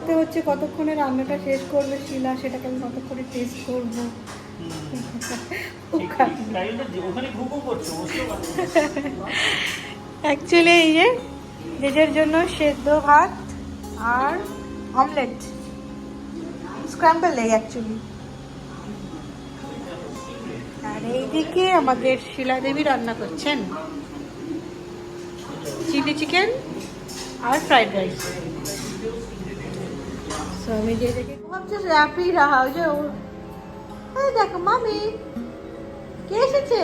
ভাবতে হচ্ছে কতক্ষণে রান্নাটা শেষ করবে শিলা সেটাকে আমি কতক্ষণে টেস্ট করব? অ্যাকচুয়ালি এই যে জেজের জন্য সেদ্ধ ভাত আর অমলেট স্ক্র্যাম্বল এগ অ্যাকচুয়ালি আর এইদিকে আমাদের শিলাদেবী রান্না করছেন। চিলি চিকেন আর ফ্রাইড রাইস সো আমি যে দেখে, ভাবছি হ্যাপি রাহা, ওই যে এই দেখো, মামি, কে এসেছে?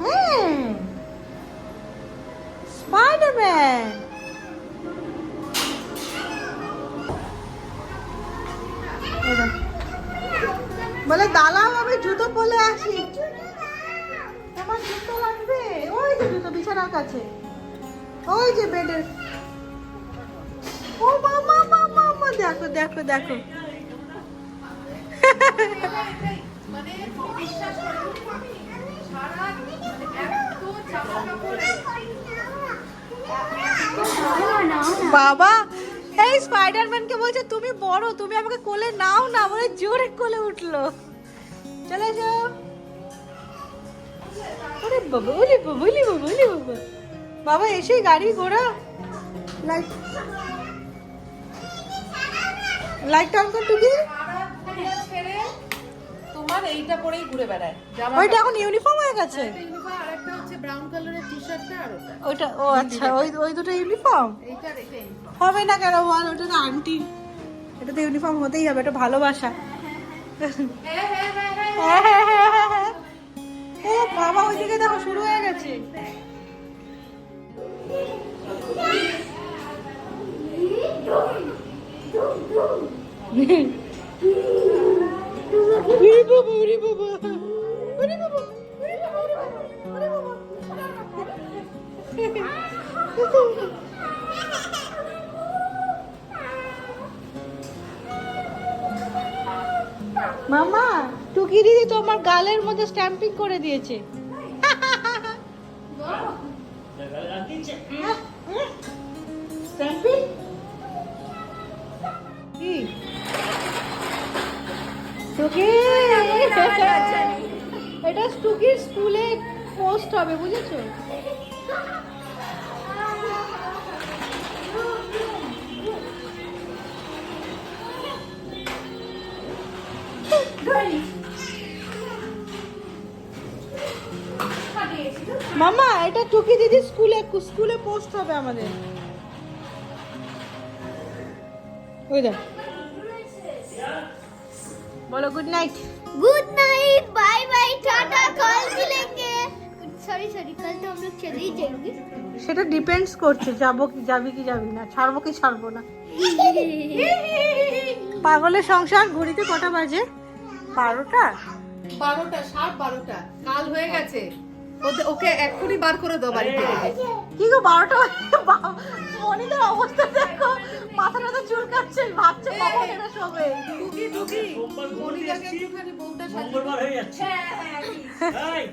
হ্যাঁ স্পাইডারম্যান বলে দাঁড়াও আমি জুতো পরে আসি। আমার জুতো লাগবে। ওই যে জুতো, বিছানার কাছে। ওই যে বেডের। ও মামা দেখো দেখো দেখো। বাবা, এই স্পাইডারম্যানকে বলছে, তুমি বড়, তুমি আমাকে কোলে নাও না, বলে জোরে কোলে উঠল। চলে যাও। আরে বাবা বলি বাবা বলি বাবা বাবা। এসে গাড়ি ঘোড়া লাইট লাইট অন কর টুকি। তোমার এইটা পরেই ঘুরে বেড়ায়। ওইটা এখন ইউনিফর্ম হয়ে গেছে? একটা ইউনিফর্ম আর একটা হচ্ছে ব্রাউন কালারের টি শার্টটা আর ওটা। ওইটা ও আচ্ছা ওই ওই দুটো ইউনিফর্ম হবে না কেন বল ওটা তো আন্টি এটা তো ইউনিফর্ম হতেই হবে এটা ভালোবাসা। হ্যাঁ হ্যাঁ হ্যাঁ হ্যাঁ ও বাবা ওইদিকে দেখো শুরু হয়ে গেছে। ওরে মামা টুকি দিদি তোমার গালের মধ্যে স্ট্যাম্পিং করে দিয়েছে। স্ট্যাম্পিং টুকি এটা টুকির স্কুলে পোস্ট হবে, বুঝেছ? মামা এটা টুকি দিদি স্কুলে স্কুলে পোস্ট হবে আমাদের। ওই দেখ। বলো good night good night bye bye tata call মিলেঙ্গে সরি সরি কাল তো আমরা চলেই যাবি সেটা ডিপেন্ডস করছে যাব কি যাবি কি যাবি না ছাড়বো কি ছাড়বো না। পাগলের সংসার ঘড়িতে কটা বাজে? বারোটা? বারোটা সাড়ে বারোটা কাল হয়ে গেছে। ওকে এক্ষুনি বার করে দাও বাড়ি থেকে কি গো বারোটা মনিদের অবস্থা দেখো মাথাটা তো চুলকাচ্ছে ভাবছে কখন এরা শোবে টুকি টুকি একটুখানি বউটা সাজিয়ে মঙ্গলবার হয়ে যাচ্ছে। এই,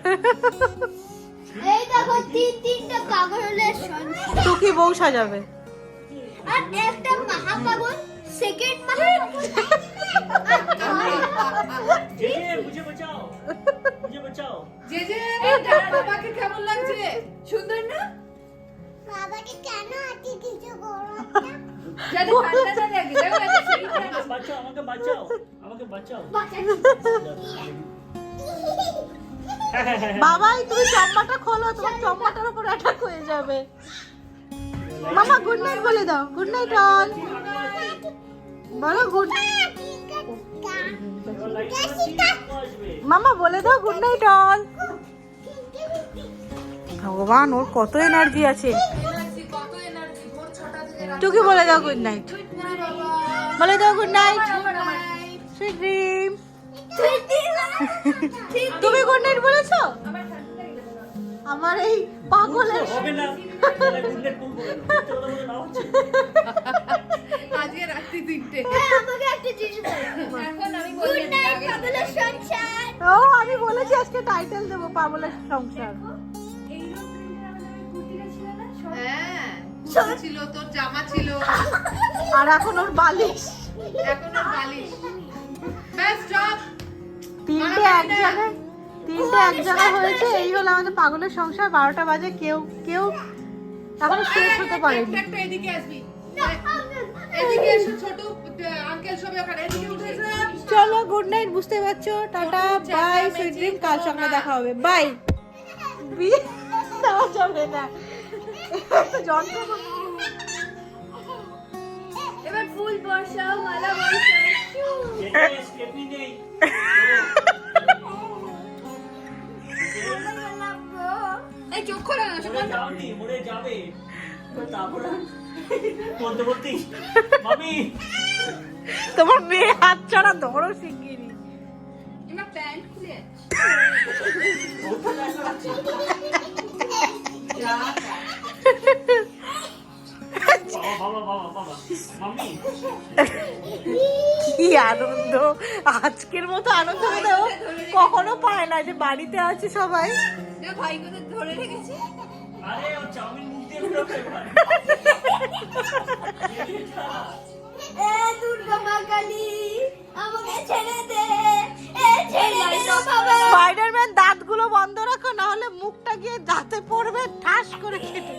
এই দেখো তিন তিনটা কাগজের টুকি বউ সাজাবে? আর একটা মহাকাগজ সেকেন্ড মুঝে বাঁচাও যে যে বাবাকে কেমন লাগছে? সুন্দর না? বাবাকে কেন আটি কিছু করো যাতে ঠান্ডা না লাগে দেখো একটা শরীর আমাকে ঠান্ডা। বাঁচাও আমাকে বাঁচাও আমাকে বাঁচাও। বাবাই তুমি চম্পাটা খোলো তোমার চম্পাটার উপর অ্যাটাক হয়ে যাবে। মামা গুড নাইট বলে দাও। গুড নাইট অল বলো গুড এবার মামা, বলে দাও গুড নাইট অল ভগবান, ওর কত এনার্জি আছে। টুকি বলে দাও গুড নাইট বলে দাও গুড নাইট তুমি গুড নাইট বলেছ? আমার এই পাগলের ও আমি বলেছি আজকে টাইটেল দেবো পাগলের সংসার। হ্যাঁ। ছিল তোর জামা ছিল। আর এখন ওর বালিশ। এখন আর বালিশ। তিনটে এক জায়গায় তিনটে এক জায়গায় হয়েছে এই হলো আমাদের পাগলের সংসার বারোটা বাজে কেউ কেউ এখনও শেষ হতে পারেনি। একটা এদিকে এসো ছোট আঙ্কেল সবাই ওখানে এদিকে উঠে চলো গুড নাইট বুঝতে পারছ? টাটা বাই সুইট ড্রিম কাল সকালে দেখা হবে। বাই দেওয়া যাবে না। এবার ফুল বর্ষাও মালা খোলা না যাবে। তোমার মেয়ে হাত ছাড়া ধরো শিগগিরি কি আনন্দ। আজকের মতো আনন্দ বোধহয় কখনো পায় না যে বাড়িতে আছে সবাই। ভাই ধরে রেখেছে? আরে ও চাউমিন স্পাইডারম্যান দাঁতগুলো বন্ধ রাখো না হলে মুখটা গিয়ে দাঁতে পড়বে ঠাস করে কেটে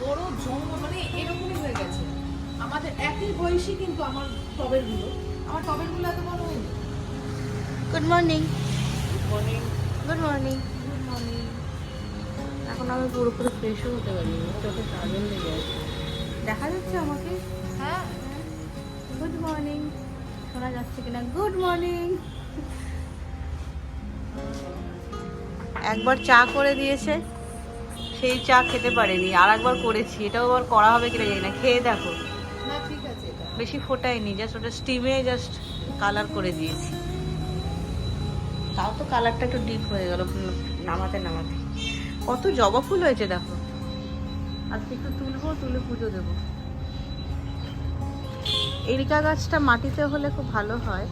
বড় জন্ম মানে এরকমই হয়ে গেছে। আমাদের একই বয়সী কিন্তু আমার টবেরগুলো আমার টবেরগুলো এত বড় হয়নি। Good morning morning good morning এখন আমি পুরোপুরি ফ্রেশও হতে পারি চোখে কাজল লেগে আছে। দেখা যাচ্ছে আমাকে? হ্যাঁ। গুড মর্নিং শোনা যাচ্ছে কিনা? গুড মর্নিং একবার চা করে দিয়েছে সেই চা খেতে পারেনি আর একবার করেছি এটাও আবার করা হবে কিনা জানি না খেয়ে দেখো। ঠিক বেশি ফোটাইনি জাস্ট ওটা স্টিমে জাস্ট কালার করে দিয়েছি। তাও তো কালারটা একটু ডিপ হয়ে গেল নামাতে নামাতে। কত জবা ফুল হয়েছে দেখো। আজকে একটু তুলবো তুলে পুজো দেবো। এরিকা গাছটা মাটিতে হলে খুব ভালো হয়।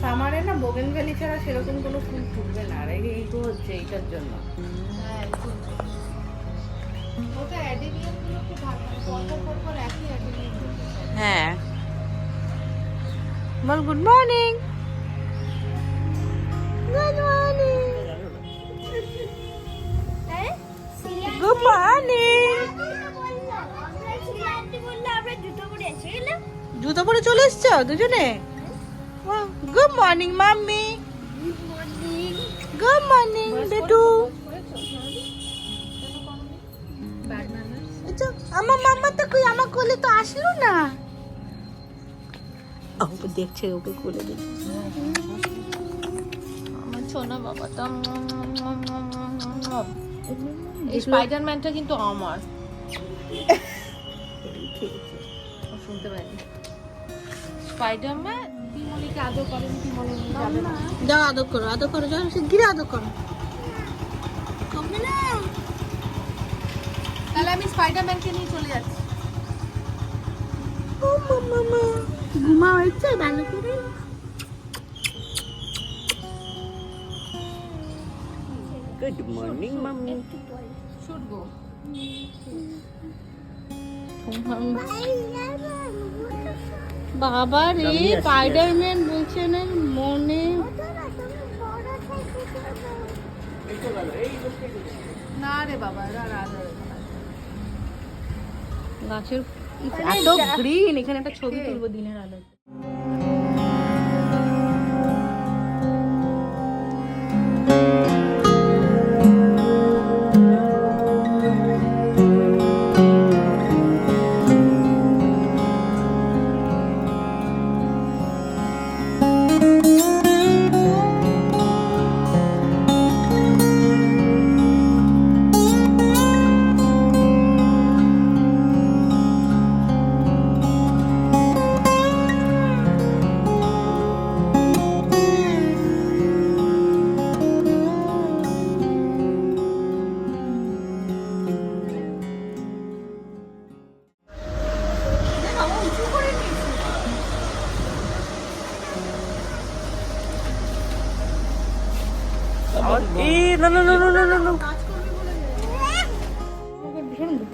সামারে না বোগেনভ্যালি ছাড়া সেরকম কোনো ফুল ফুটবে না আর এই তো হচ্ছে এইটার জন্য। হ্যাঁ। বল good morning good morning good morning জুতো পরে চলে এসছো দুজনে? Good morning mummy. Good morning বেটু। আমার মাম্মা তো কই আমার কোলে তো আসলো না। ও দেখছে ওকে কোলে দেখছে আমার ছোনা এই স্পাইডারম্যানটা কিন্তু আমার। শুনতে পাইনি। স্পাইডারম্যান আদর করেন তিমলি যাবে না। যাও আদর করো আদর করো যাও শিগগিরি আদর করো। কমবে না। তাহলে আমি স্পাইডারম্যানকে নিয়ে চলে যাচ্ছি। ও মামা ঘুমা হয়েছে ভালো করে। গুড মর্নিং মামি শুটবো বাবা রে স্পাইডারম্যান বলছে না মনে। না রে বাবা রা রা রা গাছের এত গ্রিন এখানে একটা ছবি তুলবো দিনের আলো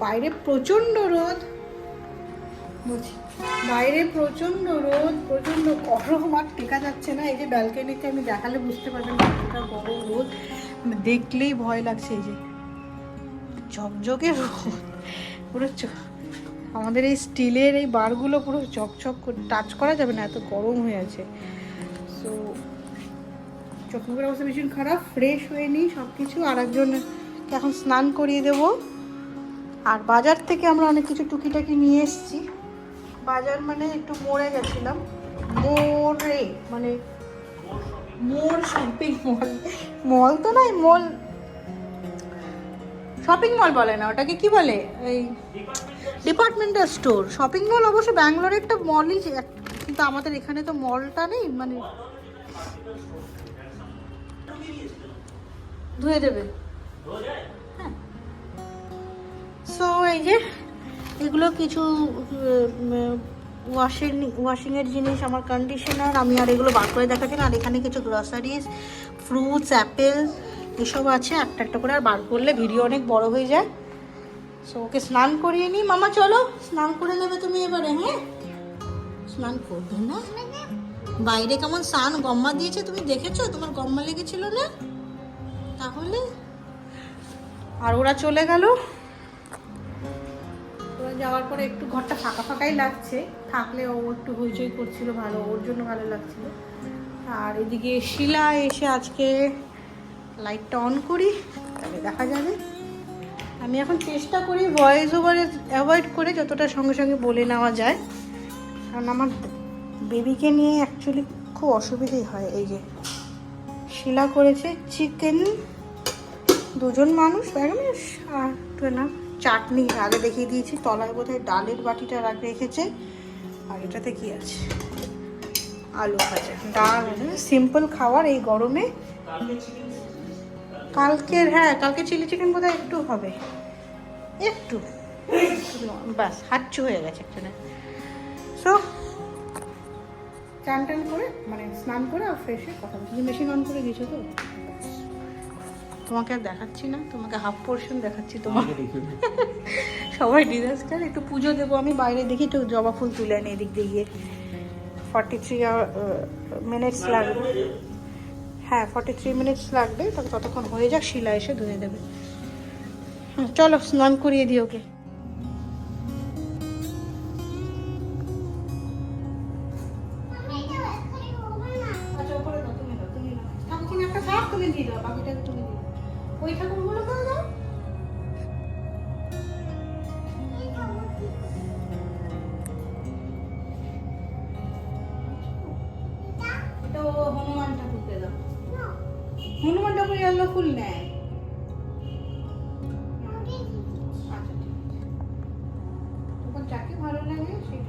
বাইরে প্রচণ্ড রোদ। বাইরে প্রচণ্ড রোদ প্রচণ্ড গরম, আর টেকা যাচ্ছে না। এই যে ব্যালকনিতে আমি দেখালে বুঝতে পারবেন কতটা গরম রোদ। মানে দেখলেই ভয় লাগছে এই যে। ঝকঝকে রোদ। পুরো আমাদের এই স্টিলের এই বারগুলো পুরো চকচক টাচ করা যাবে না, এত গরম হয়ে আছে। সো চোখ মুখের অবস্থা ভীষণ খারাপ ফ্রেশ হয়ে নিই সব কিছু আর একজনকে এখন স্নান করিয়ে দেব। আর বাজার থেকে আমরা অনেক কিছু টুকিটাকি নিয়ে এসেছি। বাজার মানে একটু মোড়ে গেছিলাম। মোড়ে মানে মোর শপিং মল মল তো নয় মল। শপিং মল বলে না ওটাকে কি বলে? এই ডিপার্টমেন্টাল স্টোর শপিং মল অবশ্য ব্যাঙ্গালোরে একটা মলই কিন্তু আমাদের এখানে তো মলটা নেই মানে ধুয়ে দেবে। সো এই যে, এগুলো কিছু ওয়াশিং ওয়াশিংয়ের জিনিস, আমার কন্ডিশনার আমি আর এগুলো বার করে দেখাচ্ছি না। আর এখানে কিছু গ্রসারিজ ফ্রুটস অ্যাপেল এসব আছে। একটা একটা করে আর বার করলে ভিডিও অনেক বড় হয়ে যায়। সো ওকে স্নান করিয়ে নিই। মামা, চলো, স্নান করে নেবে তুমি এবারে হ্যাঁ? স্নান করবে না? বাইরে কেমন সান গম্মা দিয়েছে, তুমি দেখেছ? তোমার গম্মা লেগেছিল না? তাহলে? আর ওরা চলে গেল। ওরা যাওয়ার পরে একটু ঘরটা ফাঁকা ফাঁকাই লাগছে। থাকলে ও একটু হইচই করছিল ভালো, ওর জন্য ভালো লাগছিল। আর এদিকে শিলা এসে আজকে লাইটটা অন করি, তাহলে দেখা যাবে। আমি এখন চেষ্টা করি ভয়েস ওভারে অ্যাভয়েড করে যতটা সঙ্গে সঙ্গে বলে নেওয়া যায়। কারণ আমার বেবিকে নিয়ে অ্যাকচুয়ালি খুব অসুবিধেই হয় এই যে। শিলা করেছে চিকেন দুজন মানুষ একদম আর একটু না, চাটনি। আগে দেখিয়ে দিয়েছি, তলায় বোধহয় ডালের বাটিটা রাখ রেখেছে। আর এটাতে কি আছে? আলু ভাজা। ডাল সিম্পল খাবার এই গরমে। কালকের হ্যাঁ কালকে চিলি চিকেন বোধহয় একটু হবে। একটু। বাস হাচ্ছু হয়ে গেছে একজনে সো চান টান করে মানে স্নান করে আর ফ্রেশে কথা বলছি। মেশিন অন করে দিয়েছ তো? তোমাকে আর দেখাচ্ছি না তোমাকে হাফ পোর্শন দেখাচ্ছি তোমাকে সবাই ডিজাস্টার একটু পুজো দেবো আমি বাইরে দেখি একটু জবা ফুল তুলে আনি এদিক দিয়ে গিয়ে। ফর্টি থ্রি মিনিটস লাগবে। হ্যাঁ ফর্টি থ্রি মিনিটস লাগবে তবে ততক্ষণ হয়ে যাক শিলা এসে ধুয়ে দেবে। চলো স্নান করিয়ে দিই ওকে। যাকে ভালো লাগে সেই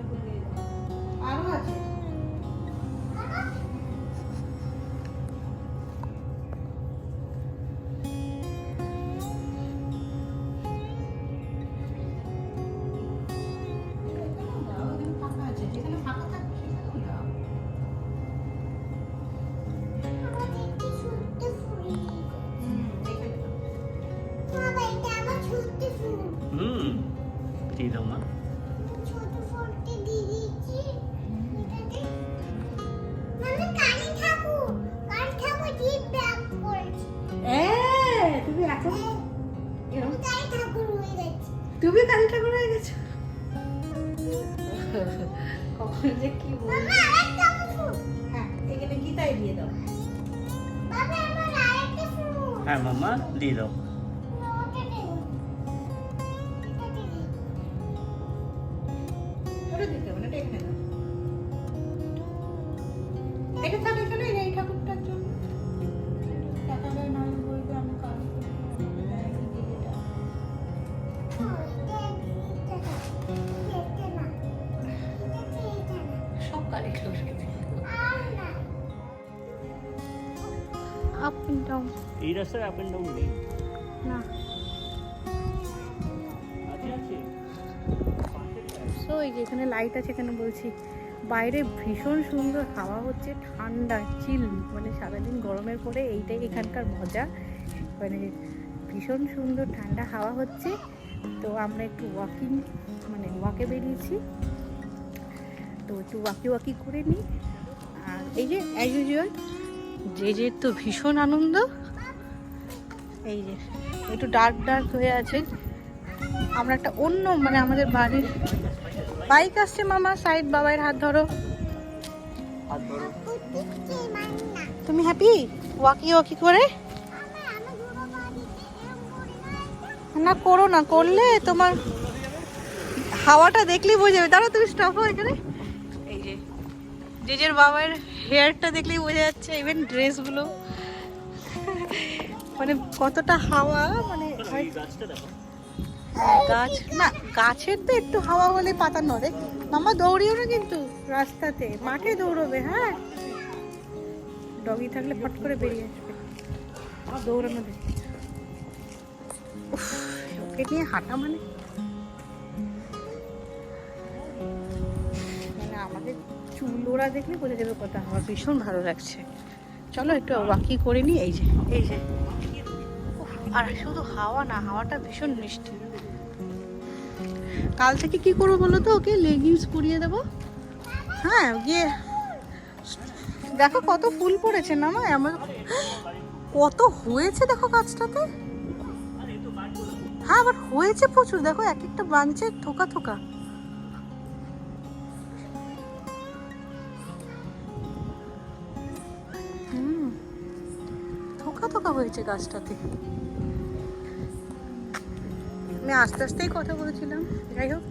তুমি কালী ঠাকুর হয়ে গেছো? কখন যে কি বলব? হ্যাঁ এখানে গীতায় দিয়ে দাও। হ্যাঁ মামা দিয়ে দাও। আপ এন্ড ডাউন এই আপ এন্ড ডাউন নেই না সো এই যে এখানে লাইট আছে, এখানে বলছি, বাইরে ভীষণ সুন্দর হাওয়া হচ্ছে, ঠান্ডা চিল মানে সারাদিন গরমের পরে এইটাই এখানকার মজা। মানে ভীষণ সুন্দর ঠান্ডা হাওয়া হচ্ছে। তো আমরা একটু ওয়াকিং মানে ওয়াকে বেরিয়েছি। তো একটু ওয়াকি ওয়াকি করে নিই। আর এই যে অ্যাজ ইউজুয়াল যে যে তো ভীষণ আনন্দ। এই যে একটু ডার্ক ডার্ক হয়ে আছে। আমরা একটা অন্য মানে আমাদের বাড়ির বাইক আসছে মামা সাইড বাবার হাত ধরো। তুমি হ্যাপি ওয়াকি ওয়াকি করে? না করো না করলে তোমার হাওয়াটা দেখলেই বোঝা যাবে। দাঁড়া তুমি স্টপ হো এখানে। জেজের বাবার হেয়ারটা দেখলেই বোঝা যাচ্ছে ইভেন ড্রেসগুলো মানে কতটা হাওয়া মানে গাছ না গাছের তো একটু হাওয়া হলে পাতা নড়ে। মামা দৌড়িও না কিন্তু রাস্তাতে। মাঠে দৌড়বে হ্যাঁ? ডগি থাকলে ফট করে বেরিয়ে আসবে। দৌড়ানো দেখি উফ, ওকে নিয়ে হাঁটা মানে চুল ওরা দেখলে বোঝা যাবে কথা আমার ভীষণ ভালো লাগছে। চলো একটু ওয়াকি করে নিই, এই যে এই যে। আর শুধু হাওয়া না, হাওয়াটা ভীষণ মিষ্টি। কাল থেকে কি করব বলো তো ওকে? লেগিংস পরিয়ে দেবো। হ্যাঁ গিয়ে দেখো কত ফুল পড়েছে না মা আমার কত হয়েছে দেখো গাছটাতে। হ্যাঁ আবার হয়েছে প্রচুর। দেখো, এক একটা ব্রাঞ্চে থোকা থোকা। থোকা থোকা হয়েছে গাছটাতে? আমি আস্তে আস্তেই কথা বলেছিলাম। যাই হোক,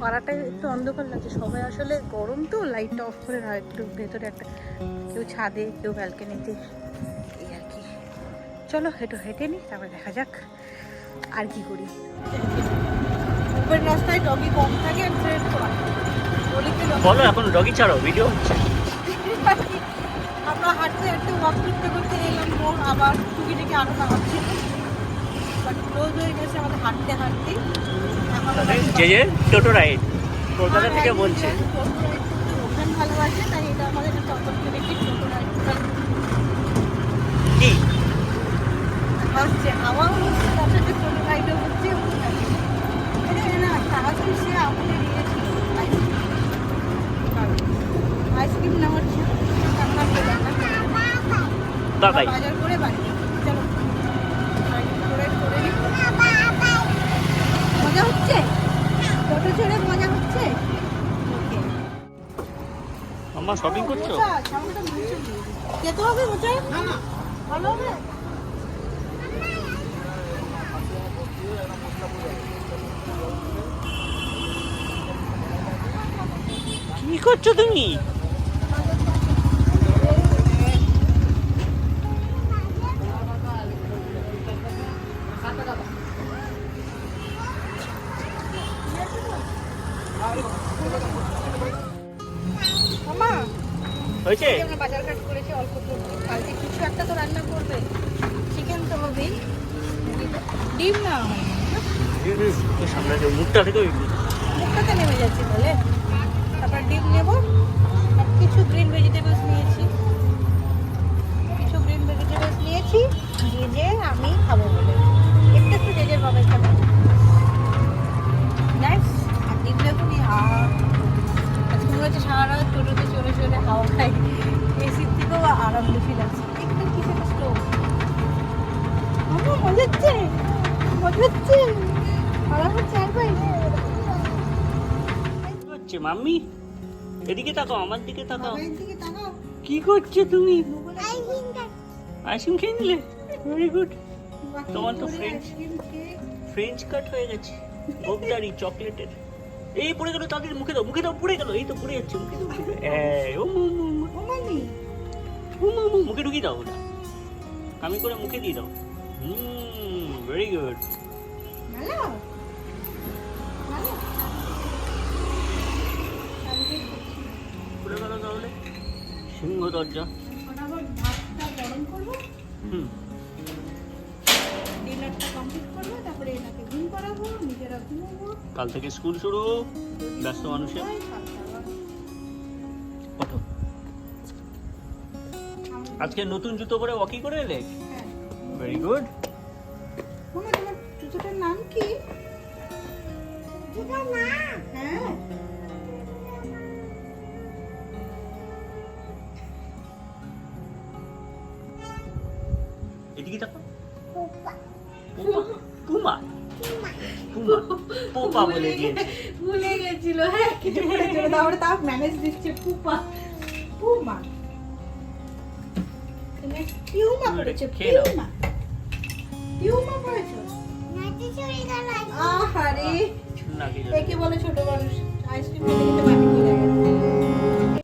পাড়াটায় একটু অন্ধকার লাগছে। সবাই আসলে গরম তো লাইটটা অফ করে না, একটু ভেতরে একটা কেউ ছাদে, কেউ ব্যালকানিতে এই আর কি। চলো একটু হেঁটে নিই তারপরে দেখা যাক আর কি করি। উপরের রাস্তায় ডগি কম থাকে বলো এখন ডগি ছাড়ো ভিডিও হচ্ছে। হাঁটতে হাঁটতে ওয়াক করতে করতে এলাম মোড় আবার টুকিটাকে আরও নামাচ্ছি। বাট ক্লোজ হয়ে গেছে আমাদের হাঁটতে হাঁটতে। যে যে টোটো রাইড কলকাতা থেকে বলছে। ওখান ভালোবাসে তাই এটা আমাদের চট্টগ্রামে ছোট রাইড কি? হচ্ছে হাওয়া হচ্ছে তার সাথে ছোট রাইডও হচ্ছে না তাড়াতাড়ি সে আমাদের ইয়ে আইসক্রিম নেওয়ার ছিল হচ্ছে আমার শপিং করছ। যেতে হবে ভালো হবে কি করছ তুমি তাকাও আমার দিকে তাকাও। কি করছ তুমি? আইসক্রিম খেয়ে নিলে? ভেরি গুড তোমার তো খেয়ে ফ্রেঞ্চ কাট হয়ে গেছে। গোপদারি চকলেটের। এই পড়ে গেল তাদের মুখে দাও মুখে দাও পড়ে গেল। এই তো পড়ে যাচ্ছে মুখে দাও। ও মামি। মুখে ঢুকিয়ে দাও ওটা। আমি করে মুখে দিয়ে দাও। হুম ভেরি গুড ভালো? করাবো। দরজা কাল থেকে স্কুল শুরু ব্যস্ত মানুষের। হয়, আজকে নতুন জুতো পরে ওয়াকি করে এলে? হ্যাঁ। ভেরি গুড মামা তোমার জুতোটার নাম কি? হ্যাঁ। এদিকে দেখো পুমা পুমা পোপা বলে দিয়েছে ভুলে গেছিল হ্যাঁ কিছু করে চলে তারপরে তাও ম্যানেজ দিচ্ছে পুপা পুমা তুমি পিউমা করেছ পিউমা পিউমা করেছ আহারে একে বলে ছোট মানুষ আইসক্রিম খেতে খেতে বাটি